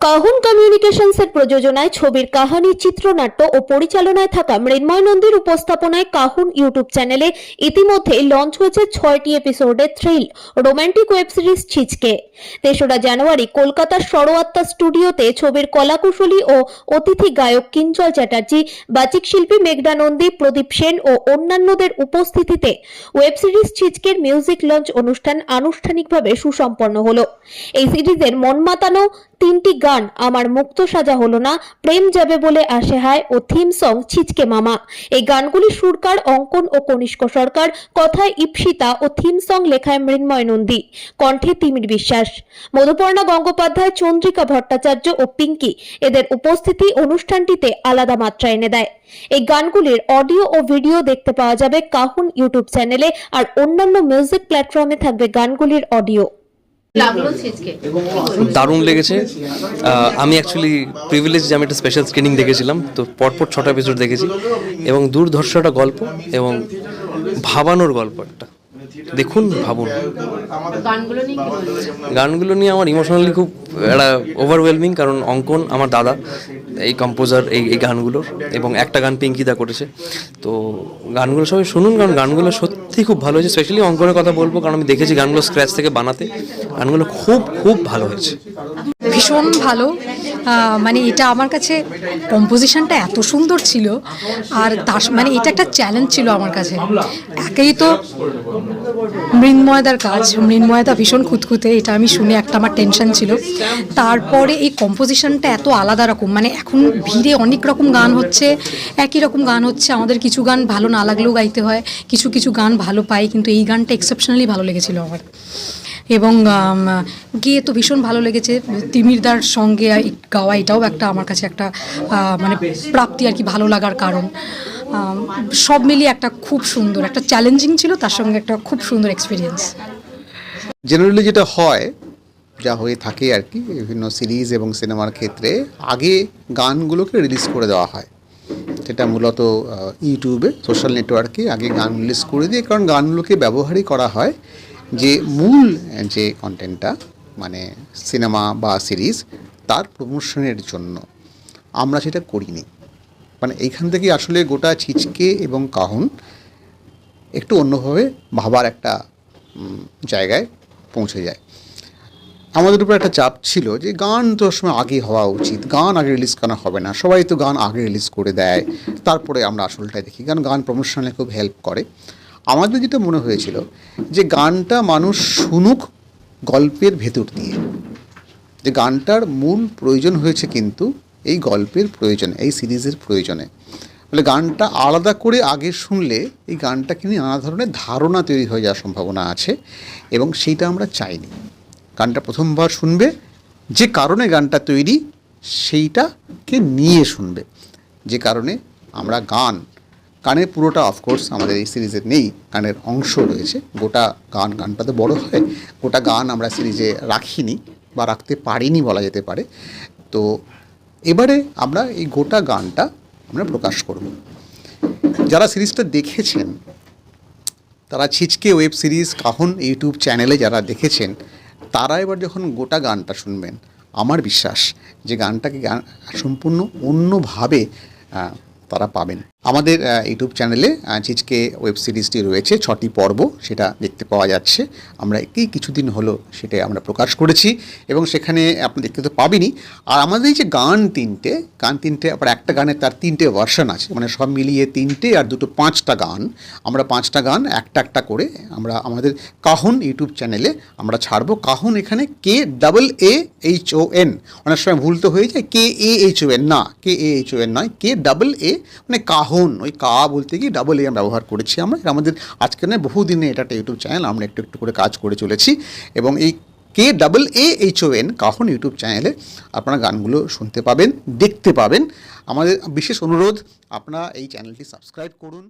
কাহুন কমিউনিকেশনসের প্রযোজনায় ছবির কাহানি, চিত্রনাট্য ও পরিচালনায় থাকা মৃন্ময় নন্দীর উপস্থাপনায় কাহুন ইউটিউব চ্যানেলে ইতিমধ্যে লঞ্চ হয়েছে ছয়টি এপিসোডের thrill, romantic web series Chhichke. তেসরা জানুয়ারি কলকাতার সরোয়াত্তা স্টুডিওতে ছবির কলাকুশলী ও অতিথি গায়ক কিঞ্জল চ্যাটার্জি, বাচিক শিল্পী মেঘনা নন্দী, প্রদীপ সেন ও অন্যান্যদের উপস্থিতিতে ওয়েব সিরিজ ছিচকের মিউজিক লঞ্চ অনুষ্ঠান আনুষ্ঠানিকভাবে সুসম্পন্ন হল। এই সিরিজের মন মাতানো তিনটি গান আমার মুক্ত সাজা হলো না, প্রেম যাবে বলে আসে হায় ও থিম সং ছিচকে মামা। এই গানগুলি সুরকার, অঙ্কন ও কনিষ্ক সরকার, কথায় ইপসিতা ও থিম সং লেখায় মৃন্ময় নন্দী। কণ্ঠে তিমির বিশ্বাস। মধুপর্ণা গঙ্গোপাধ্যায়, চন্দ্রিকা ভট্টাচার্য ও পিঙ্কি এদের উপস্থিতি অনুষ্ঠানটিতে আলাদা মাত্রা এনে দেয়। এই গানগুলির অডিও ও ভিডিও দেখতে পাওয়া যাবে কাহুন ইউটিউব চ্যানেলে আর অন্যান্য মিউজিক প্ল্যাটফর্মে থাকবে গানগুলির অডিও। দারুণ লেগেছে। আমি অ্যাকচুয়ালি প্রিভিলেজ যে আমি একটা স্পেশাল স্ক্রিনিং দেখেছিলাম, তো পরপর ছটা এপিসোড দেখেছি। এবং দুর্ধর্ষ একটা গল্প এবং ভাবানোর গল্প একটা। দেখুন ভাবুন। গানগুলো নিয়ে আমার ইমোশনালি খুব একটা ওভারওয়েলমিং কারণ অঙ্কন আমার দাদা এই কম্পোজার এই এই গানগুলোর এবং একটা গান পিঙ্কিদা করেছে। তো গানগুলো সবাই শুনুন কারণ গানগুলো সত্যি খুব ভালো হয়েছে স্পেশালি অঙ্কনের কথা বলব কারণ আমি দেখেছি গানগুলো স্ক্র্যাচ থেকে বানাতে। গানগুলো খুব খুব ভালো হয়েছে। ভীষণ ভালো। মানে এটা আমার কাছে কম্পোজিশনটা এত সুন্দর ছিল। আর তার মানে এটা একটা চ্যালেঞ্জ ছিল আমার কাছে। একেই তো মৃন্ময়দার কাজ মৃন্ময়দা ভীষণ খুঁতখুঁতে, এটা আমি শুনে একটা আমার টেনশন ছিল। তারপরে এই কম্পোজিশনটা এত আলাদা রকম মানে এখন ভিড়ে অনেক রকম গান হচ্ছে, একই রকম গান হচ্ছে, আমাদের কিছু গান ভালো না লাগলেও গাইতে হয়, কিছু কিছু গান ভালো পাই, কিন্তু এই গানটা এক্সেপশনালি ভালো লেগেছিল আমার। এবং গিয়ে তো ভীষণ ভালো লেগেছে। তিমিরদার সঙ্গে গাওয়া এটাও একটা আমার কাছে একটা মানে প্রাপ্তি আর কি, ভালো লাগার কারণ। সব মিলিয়ে একটা খুব সুন্দর, একটা চ্যালেঞ্জিং ছিল, তার সঙ্গে একটা খুব সুন্দর এক্সপিরিয়েন্স জেনারেলি যেটা হয়, যা হয়ে থাকে আর কি, বিভিন্ন সিরিজ এবং সিনেমার ক্ষেত্রে, আগে গানগুলোকে রিলিজ করে দেওয়া হয়। সেটা মূলত ইউটিউবে সোশ্যাল নেটওয়ার্কে আগে গান রিলিজ করে দিয়ে, কারণ গানগুলোকে ব্যবহারই করা হয়। যে মূল, যে কন্টেন্টটা মানে সিনেমা বা সিরিজ তার প্রমোশনের জন্য আমরা সেটা করিনি। মানে এইখান থেকে আসলে গোটা ছিচকে এবং কাহন একটু অন্যভাবে ভাবার একটা জায়গায় পৌঁছে যায়। আমাদের উপর একটা চাপ ছিল যে গান তো সময় আগে হওয়া উচিত, গান আগে রিলিজ করা হবে না? সবাই তো গান আগে রিলিজ করে দেয়। তারপরে আমরা আসলটাই দেখি, কারণ গান প্রমোশনে খুব হেল্প করে। আমাদের যেটা মনে হয়েছিল যে গানটা মানুষ শুনুক গল্পের ভেতর দিয়ে। যে গানটার মূল প্রয়োজন হয়েছে কিন্তু এই গল্পের প্রয়োজনে, এই সিরিজের প্রয়োজনে। বলে গানটা আলাদা করে আগে শুনলে এই গানটাকে নিয়ে নানা ধরনের ধারণা তৈরি হয়ে যাওয়ার সম্ভাবনা আছে এবং সেইটা আমরা চাইনি। গানটা প্রথমবার শুনবে, যে কারণে গানটা তৈরি সেইটাকে নিয়ে শুনবে। যে কারণে আমরা গান গানের পুরোটা অফকোর্স আমাদের এই সিরিজে নেই গানের অংশ রয়েছে। গোটা গান গানটা তো বড় হয়। গোটা গান আমরা সিরিজে রাখিনি বা রাখতে পারিনি বলা যেতে পারে। তো এবারে আমরা এই গোটা গানটা আমরা প্রকাশ করব। যারা সিরিজটা দেখেছেন, তারা Chhichke web series Kahon YouTube চ্যানেলে যারা দেখেছেন, তারা এবার যখন গোটা গানটা শুনবেন, আমার বিশ্বাস যে গানটাকে গান সম্পূর্ণ অন্যভাবে তারা পাবেন। আমাদের ইউটিউব চ্যানেলে ছিচকে ওয়েব সিরিজটি রয়েছে, ছটি পর্ব, সেটা দেখতে পাওয়া যাচ্ছে। আমরা এই কিছুদিন হলো সেটা আমরা প্রকাশ করেছি এবং সেখানে আপনি দেখতে তো পাবেনই। আর আমাদের যে গান তিনটে গান তিনটে, আবার একটা গানের তার তিনটে ভার্সন আছে মানে সব মিলিয়ে তিনটে আর দুটো পাঁচটা গান। আমরা পাঁচটা গান, একটা একটা করে আমরা আমাদের কাহন ইউটিউব চ্যানেলে আমরা ছাড়বো। কাহন এখানে K double A H O N অনেক সময় ভুল তো হয়ে যায় কে এ এইচ ও এন না কে এ এইচ ও এন নয় কে ডাবল এ মানে কাহন ওই কা বলতে গিয়ে ডাবল এ আমরা ব্যবহার করেছি আমরা। আমাদের আজকে নয় বহুদিনে এটা একটা ইউটিউব চ্যানেল আমরা একটু একটু করে কাজ করে চলেছি। এবং এই K double A H O N Kahon YouTube চ্যানেলে আপনারা গানগুলো শুনতে পাবেন, দেখতে পাবেন। আমাদের বিশেষ অনুরোধ, আপনারা এই চ্যানেলটি সাবস্ক্রাইব করুন।